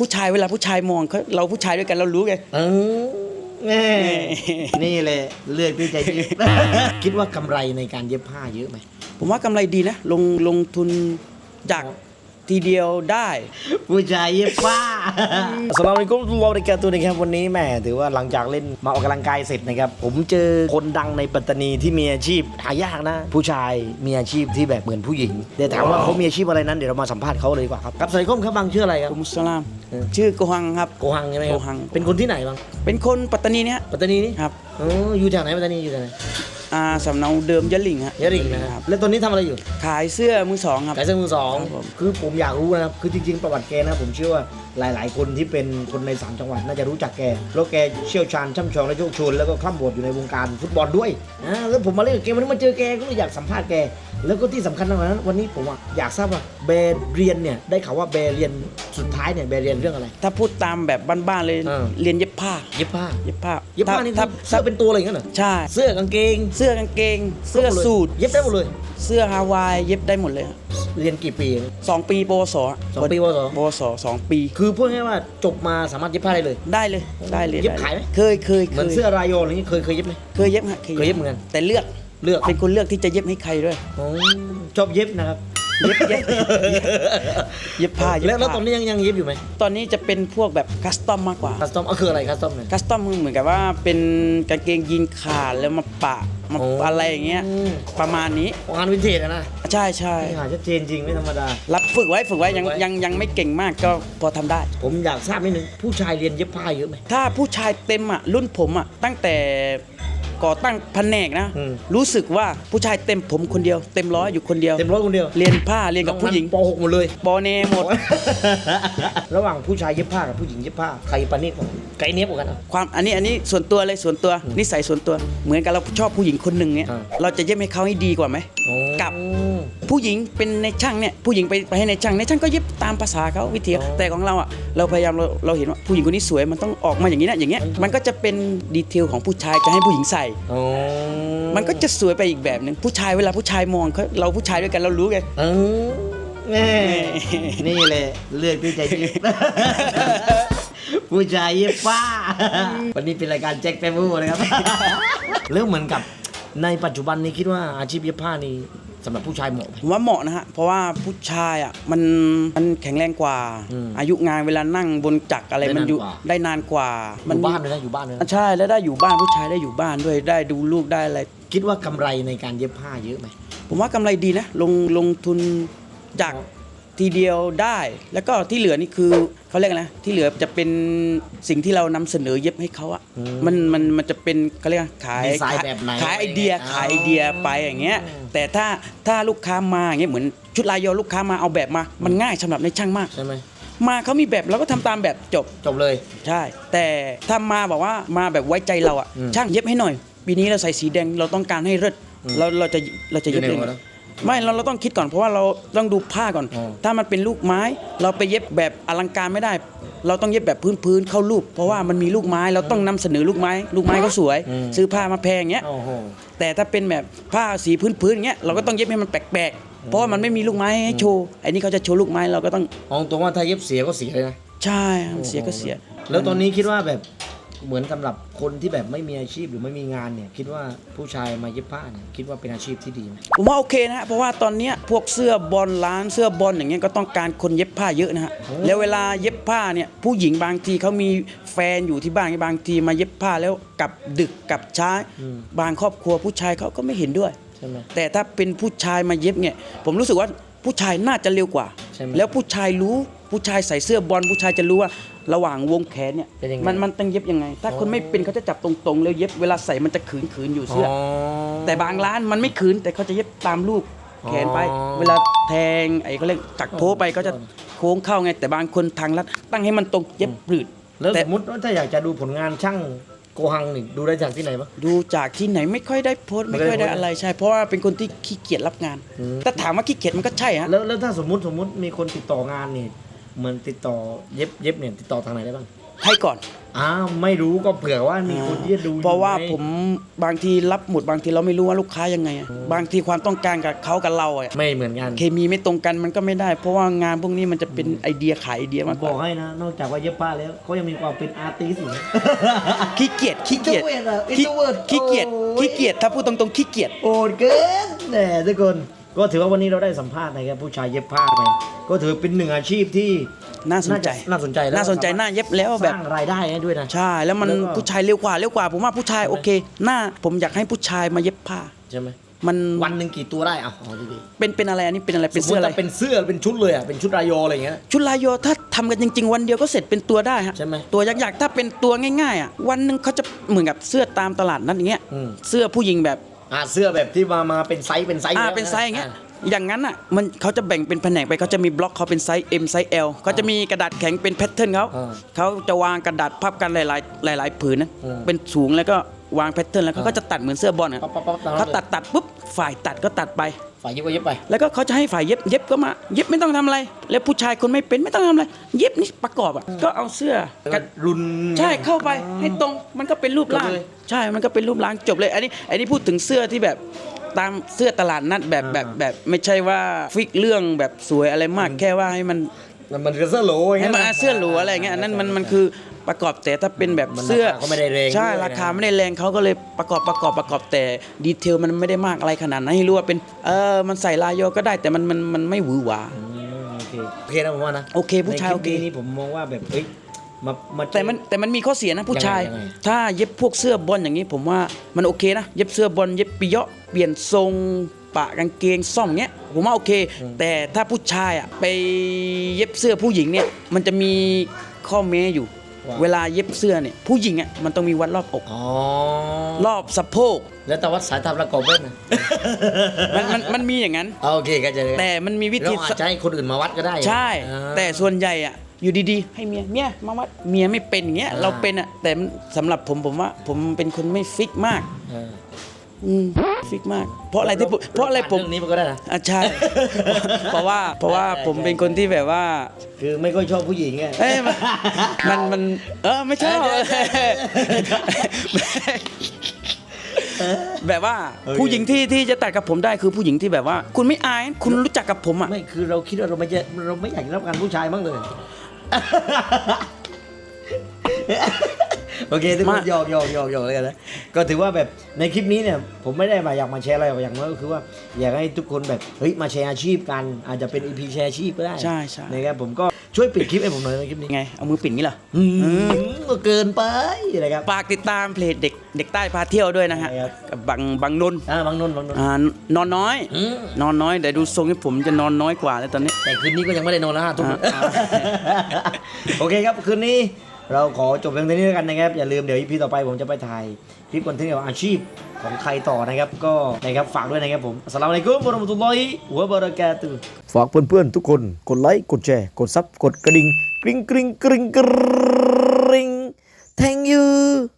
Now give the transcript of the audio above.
ผู้ชายเวลาผู้ชายมองเขาเราผู้ชายด้วยกันเรารู้ไง เออแม่นี่เลยเลือกที่จะเย็บ คิดว่ากำไรในการเย็บผ้าเยอะไหมผมว่ากำไรดีนะ ลงลงทุนจาก ทีเดียวได้ผู้ชายเย็บผ้าสำหรับวันนี้ก็วอลริกาตัวนะครับวันนี้แม่ถือว่าหลังจากเล่นมาออกกำลังกายเสร็จนะครับ ผมเจอคนดังในปัตตานีที่มีอาชีพหายากนะ ผู้ชายมีอาชีพที่แบบเหมือนผู้หญิงเดี๋ยวถามว่าเขามีอาชีพอะไรนั้นเดี๋ยวเรามาสัมภาษณ์เขาเลยดีกว่าครับครับสวัสดีครับบางชื่ออะไรครับผมมุสลามเออชื่อโกฮังครับโกหังใช่ไหมครับโกหัง เป็นคนที่ไหนบ้างเป็นคนปัตตานีเนี่ยปัตตานีนี่ครับอ๋ออยู่แถวไหนปัตตานีอยู่แถวไหน อ่าสำเนาเดิมยะหลิงฮะยะริงนะครับ แล้วตอนนี้ทำอะไรอยู่ขายเสื้อมือสองครับ ขายเสื้อมือสองครับผม คือผมอยากรู้นะครับ คือจริง ๆ ประวัติแกนะ ผมเชื่อว่าหลาย ๆ คนที่เป็นคนในสามจังหวัดน่าจะรู้จักแก แล้วแกเชี่ยวชาญช่ำชองและโชคชนแล้วก็คล่ำบดอยู่ในวงการฟุตบอลด้วยอ่าแล้วผมมาเล่นกับแกวันนี้มาเจอแกก็เลยอยากสัมภาษณ์แก แล้วก็ที่สำคัญตรงนั้น วันนี้ผมอะอยากทราบว่าแบร์เรียนเนี่ยได้ข่าวว่าแบร์เรียนสุดท้ายเนี่ยแบร์เรียนเรื่องอะไร ถ้าพูดตามแบบบ้านๆเลยเออเรียนเย็บผ้า เย็บผ้า เย็บผ้าเย็บผ้านี่ถ้าเสื้อเป็นตัวอะไรอย่างเงี้ยเหรอใช่ เสื้อกางเกง เสื้อกางเกง เสื้อสูทเย็บได้หมดเลย เสื้อฮาวายเย็บได้หมดเลยครับเรียนกี่ปีสองปีปวสสองปีปวสปวสสองปี คือพูดง่ายๆว่าจบมาสามารถเย็บผ้าได้เลย ได้เลย ได้เลย เย็บด้ขายไหมเคยเคยเหมือนคยเสื้อรายโยอะไรอย่างงี้เคยเคยเย็บไหมเคยเย็บฮะเคยเย็บเหมือนกันแต่เลือก เลือกเป็นคนเลือกที่จะเย็บให้ใครด้วยอ๋อชอบเย็บนะครับ เย็บเย็บเย็บผ้าเย็บแล้วแล้วผ้าตอนนี้ยังยังเย็บอยู่ไหมตอนนี้จะเป็นพวกแบบคัสตอมมากกว่า คัสตอมเอาคืออะไรคัสตอมเนี่ย คัสตอมเหมือนกับว่าเป็นกางเกงยีนขาดแล้วมาปะมาโอ้ อะไรอย่างเงี้ยประมาณนี้งานวินเทจอะนะใช่ใช่นี่หาชัดเจนจริงไม่ธรรมดา รับฝึกไว้ฝึกไว้ยังฝึกไว้ ยังยังไม่เก่งมากก็พอทำได้ ผมอยากทราบนิดนึงผู้ชายเรียนเย็บผ้าเยอะไหมถ้าผู้ชายเต็มอะรุ่นผมอะตั้งแต่ ก่อตั้งแผนกนะ อืม รู้สึกว่าผู้ชายเต็มผมคนเดียว เต็มร้อยอยู่คนเดียว เต็มร้อยคนเดียวเรียนผ้าเรียนกับผู้หญิงป .6 หมดเลยบอเนหมด ระหว่างผู้ชายเย็บผ้ากับผู้หญิงเย็บผ้าใครปานีตกว่าไกลเนี้ยบกว่ากันอะ ความอันนี้อันนี้ส่วนตัวเลยส่วนตัวนิสัยส่วนตัว เหมือนกับเราชอบผู้หญิงคนหนึ่งเนี่ยอ่า เราจะเย็บให้เขาให้ดีกว่าไหม โอ้ กับผู้หญิงเป็นในช่างเนี่ยผู้หญิงไปไปให้ในช่างในช่างก็เย็บตามภาษาเขาวิธีอ๋อแต่ของเราอะเราพยายามเราเราเห็นว่าผู้หญิงคนนี้สวยมันต้องออกมาอย่างนี้นะอย่างเงี้ยมันก็จะเป็นดีเทลของผู้ชายจะให้ผู้หญิงใส่ โอ้มันก็จะสวยไปอีกแบบหนึ่งผู้ชายเวลาผู้ชายมองเขาเราผู้ชายด้วยกันเรารู้ไง เออแม่นี่เลยเลือกที่จะเย็บผู้ชายเย็บผ้า วันนี้เป็นรายการแจ็คแฟมูนะครับ เรื่องเหมือนกับ ในปัจจุบันนี้คิดว่าอาชีพเย็บผ้านี่สำหรับผู้ชายเหมาะไหม ผมว่าเหมาะนะฮะ เพราะว่าผู้ชายอะมันมันแข็งแรงกว่า อืมอายุงานเวลานั่งบนจักรอะไรได้มันอยู่นานกว่า ได้นานกว่า อมัยู่บ้านด้วยนะอยู่บ้านด้วยนะใช่แล้วได้อยู่บ้านผู้ชายได้อยู่บ้านด้วยได้ดูลูกได้อะไร คิดว่ากำไรในการเย็บผ้าเยอะไหม ผมว่ากำไรดีนะ ลงลงทุนจาก ทีเดียวได้ แล้วก็ที่เหลือนี่คือเขาเรียกอะไรนะที่เหลือจะเป็นสิ่งที่เรานำเสนอเย็บให้เขาอะมันมันมันจะเป็นเขาเรียกว่าขายดีไซน์ขายแบบไหนขายไอเดียอ๋อขายไอเดียไปอย่างเงี้ย แต่ถ้าถ้าลูกค้ามาอย่างเงี้ยเหมือนชุดลายโยลูกค้ามาเอาแบบมา มันง่ายสำหรับในช่างมาก ใช่ไหมมาเขามีแบบเราก็ทำตามแบบจบ จบเลย ใช่ แต่ถ้ามาบอกว่ามาแบบไว้ใจเราอะอืมช่างเย็บให้หน่อย ปีนี้เราใส่สีแดงเราต้องการให้เลิศเราเราจะเราจะเย็บอยู่เองในหัวนะ ไม่เราเราต้องคิดก่อนเพราะว่าเราต้องดูผ้าก่อนอ๋อถ้ามันเป็นลูกไม้ เราไปเย็บแบบอลังการไม่ได้ เราต้องเย็บแบบพื้นพื้นๆเข้ารูปเพราะว่ามันมีลูกไม้เราต้องนำเสนอลูกไม้ ลูกไม้เขาสวย ซื้อผ้ามาแพงเงี้ยโอ้โหแต่ถ้าเป็นแบบผ้าสีพื้นพื้นๆเงี้ยเราก็ต้องเย็บให้มันแปลกๆ เพราะว่ามันไม่มีลูกไม้ให้โชว์ไอ้นี่เขาจะโชว์ลูกไม้เราก็ต้องเอาตรงว่าถ้าเย็บเสียก็เสียเลยนะใช่เสียก็เสีย แล้วตอนนี้คิดว่าแบบ เหมือนสำหรับคนที่แบบไม่มีอาชีพหรือไม่มีงานเนี่ยคิดว่าผู้ชายมาเย็บผ้าเนี่ยคิดว่าเป็นอาชีพที่ดีไหมผมว่าโอเคนะฮะเพราะว่าตอนเนี้ยพวกเสื้อบอลร้านเสื้อบอลอย่างเงี้ยก็ต้องการคนเย็บผ้าเยอะนะฮะแล้วเวลาเย็บผ้าเนี่ยผู้หญิงบางทีเขามีแฟนอยู่ที่บ้านบางทีมาเย็บผ้าแล้วกลับดึกกลับช้าบางครอบครัวผู้ชายเขาก็ไม่เห็นด้วย ใช่ไหมแต่ถ้าเป็นผู้ชายมาเย็บเนี่ยผมรู้สึกว่าผู้ชายน่าจะเร็วกว่า ใช่ไหม แล้วผู้ชายรู้ผู้ชายใส่เสื้อบอลผู้ชายจะรู้ว่า ระหว่างวงแขนเนี่ยเป็นยังไงมันมันต้องเย็บยังไง ถ้าคนไม่เป็นเขาจะจับตรงๆแล้วเย็บเวลาใส่มันจะขืนขืนๆอยู่เสื้ออแต่บางร้านมันไม่คืนแต่เขาจะเย็บตามรูปแขนไป อ๋อ เวลาแทงไอ้เขาเรียกกักโพไปก็จะโค้งเข้าไง แต่บางคนทางรัดตั้งให้มันตรงเย็บปลืดแล้วแต่ สมมติว่าถ้าอยากจะดูผลงานช่างโกหังนี่ดูได้จากที่ไหนบ้าง ดูจากที่ไหนไม่ค่อยได้โพสต์ไม่ไม่ค่ค่ออยยได้ได้โพสต์อะไรใช่ เพราะว่าเป็นคนที่ขี้เกียจรับงาน อืม แต่ถามว่าขี้เกียจมันก็ใช่ฮะแล้วแล้วถ้าสมมติสมมติมีคนติดต่องานนี่ มันติดต่อเย็บเย็บเนี่ยติดต่อทางไหนได้บ้างให้ก่อนอ้าวไม่รู้ก็เผื่อว่ามีคนที่จะดูเพราะว่าอยู่ไงผมบางทีรับหมุดบางทีเราไม่รู้ว่าลูกค้ายังไงอะบางทีความต้องการกับเขากับเราอะไม่เหมือนกัน เคมีไม่ตรงกันมันก็ไม่ได้ เพราะว่างานพวกนี้มันจะเป็นไอเดียขายไอเดียผมากกบว่าอกให้นะ นอกจากว่าเย็บผ้าแล้วเขายังมีความเป็นอาร์ติสต์อยู่นะ ขี้เกียจขี้เกียจ Introvert อะขี้ Introvert ขี้เกียจโอ้ย ขี้เกียจถ้าพูดตรงๆขี้เกียจ โอดเกินแหมทุกคน ก็ถือว่าวันนี้เราได้สัมภาษณ์นะครับผู้ชายเย็บผ้าไปก็ถือเป็นหนึ่งอาชีพที่น่าสนใจน่าจะน่าสนใจแล้วน่าสนใจน่าเย็บแล้วสแบบร้างรายได้ให้ด้วยนะใช่แล้วมันแล้วก็ผู้ชายเร็วกว่าเร็วกว่าผมว่าผู้ชายโอเคหน้าผมอยากให้ผู้ชายมาเย็บผ้าใช่ไหมมันวันหนึ่งกี่ตัวได้อะอ๋อดีเป็นเป็นอะไรอันนี้เป็นอะไรๆเป็นเสื้ออะไรสมมุติถ้าเป็นเสื้อเป็นชุดเลยอะเป็นชุดรายโยอะไรอย่างเงี้ยชุดลายโยถ้าทำกันจริง ๆ วันเดียวก็เสร็จเป็นตัวได้ฮะใช่ไหมตัวยากๆถ้าเป็นตัวง่ายๆอะวันหนึ่งเขาจะเหมือนกับเสื้อตามตลาดนัดอย่างเงี้ยอืมเสื้อผู้หญิงแบบ อ่าเสื้อแบบที่มามาเป็นไซส์เป็นไซส์อ่าแล้วะเป็นไซส์อย่างเงี้ยอ่อย่างนั้นอะมันเขาจะแบ่งเป็นแผนกไปเขาจะมีบล็อกเขาเป็นไซส์ M ไซส์ L เขาจะมีกระดาษแข็งเป็นแพทเทิร์นเขาอ่าเขาจะวางกระดาษพับกันหลาย ๆ หลาย ๆ ผืนนะอืมเป็นสูงแล้วก็วางแพทเทิร์นแล้วเขาก็จะตัดเหมือนเสื้อบอลอะปั๊บปั๊บปั๊บตามนั้นเขาตัดตัดปุ๊บฝ่ายตัดก็ตัดไป ฝ่ายเย็บก็เย็บไป แล้วก็เขาจะให้ฝ่ายเย็บเย็บก็มาเย็บไม่ต้องทำอะไร แล้วผู้ชายคนไม่เป็นไม่ต้องทำอะไรเย็บนี่ประกอบอะก็เอาเสื้อแล้วกัก็นรุน ใช่เข้าไปให้ตรงมันก็เป็นรูปร่างจบเลยใช่มันก็เป็นรูปร่างจบเลย อันนี้อันนี้พูดถึงเสื้อที่แบบตามเสื้อตลาดนัดแบบอ่าแบบแบบ ไม่ใช่ว่าฟิกเรื่องแบบสวยอะไรมากแค่ว่าให้มัน มันมันคือเสื้อโหลอย่างให้เงี้ยมันนะเสื้อหรูอะไรเงี้ยอันนั้นมันมันคือประกอบแต่ถ้าเป็นแบบมันเสื้อราคาก็ไม่ได้แรงใช่ด้วยนะ ราคาไม่ได้แรงเขาก็เลยประกอบประกอบประกอบแต่ดีเทลมันไม่ได้มากอะไรขนาดนั้นให้รู้ว่าเป็นเออมันใส่ลายโยก็ได้แต่มันมันมันไม่หวือหวา อืมโอเคโอเคนะผมว่านะโอเคผู้ชายในโอลิปเค นี้นี่ผมมองว่าแบบเอ้ยมามาเจอแต่มันแต่มันมีข้อเสียนะผู้ชาย ยังไงยังไง ถ้าเย็บพวกเสื้อบอลอย่างนี้ผมว่ามันโอเคนะ เย็บเสื้อบอลเย็บปิเยาะเปลี่ยนทรงปะกางเกงซ่อมเงี้ย ผมว่าโอเค แต่ถ้าผู้ชายอะไปเย็บเสื้อผู้หญิงเนี่ยมันจะมีข้อแม้อยู่ ว่า เวลาเย็บเสื้อเนี่ยผู้หญิงอะมันต้องมีวัดรอบอก อ๋อรอบสะโพกแล้วแต่วัดสายตาประกอบเบิ้ลนะมันมันมันมีอย่างนั้น เอาโอเคก็จะแต่มันมีวิเราธี อาจจะให้คนอื่นมาวัดก็ได้ใช่ อ่า แต่ส่วนใหญ่อะอยู่ดีๆ ให้เมียเมียมาวัดเมียไม่เป็นอย่างเงี้ยอ่า เราเป็นอะแต่มันสำหรับผมผมว่า ผมเป็นคนไม่ฟิกมากเออ อืมฟิกมาก เพราะอะไรที่ผมเพราะอะไรผมเรื่องนี้มันก็ได้นะ อะใช่เพราะว่าเพราะว่าผมเป็นคนที่แบบว่า คือไม่ค่อยชอบผู้หญิงไง เอ้ยมันมันมันเออไม่ชอบเดี๋ยวเดี๋ยวเดี๋ยวแบบว่าโอเคผู้หญิงที่ที่จะตัดกับผมได้คือผู้หญิงที่แบบว่า คุณไม่อายคุณรู้จักกับผมอะไม่คือเราคิดว่าเราไม่จะเราไม่อยากรับงานผู้ชายบ้างเลย โอเคทุกคนมาหยอกหยอกหยอกหยอกเลยกันนะก็ถือว่าแบบในคลิปนี้เนี่ยผมไม่ได้มาอยากมาแชร์อะไรหรอกอย่างน้อยก็คือว่าอยากให้ทุกคนแบบเฮ้ยมาแชร์อาชีพกัน อาจจะเป็น EP แชร์อาชีพก็ได้ใช่ใช่ นะครับผมก็ช่วยปิดคลิปให้ผมหน่อยในคลิปนี้ไง เอามือปิดงี้เหรอ อืมก็เกินไปนะครับ ฝากติดตามเพจเด็กเด็กใต้พาเที่ยวด้วยนะฮะใช่ครับ กับบางบางนนท์อ่าบางนนท์บางนนท์อ่านอนน้อย อืมนอนน้อยแต่ดูทรงที่ผมจะนอนน้อยกว่าแล้วตอนนี้ แต่คืนนี้ก็ยังไม่ได้นอนนะห้าทุ่มอ่าอ่าโอเคครับคืนนี้ เราขอจบเพียงเท่านี้แล้วกันนะครับ อย่าลืมเดี๋ยวอีพีต่อไปผมจะไปถ่ายคลิปคอนเทนต์เกี่ยวกับอาชีพของใครต่อนะครับ ก็นะครับฝากด้วยนะครับผมอัสสลามอะลัยกุมบรมตุลลอฮิวบรากาตุฝากเพื่อนๆทุกคนกดไลค์กดแชร์กดซับกดกระดิ่งกริ๊งกริ๊งกริ๊งกริ๊ง thank you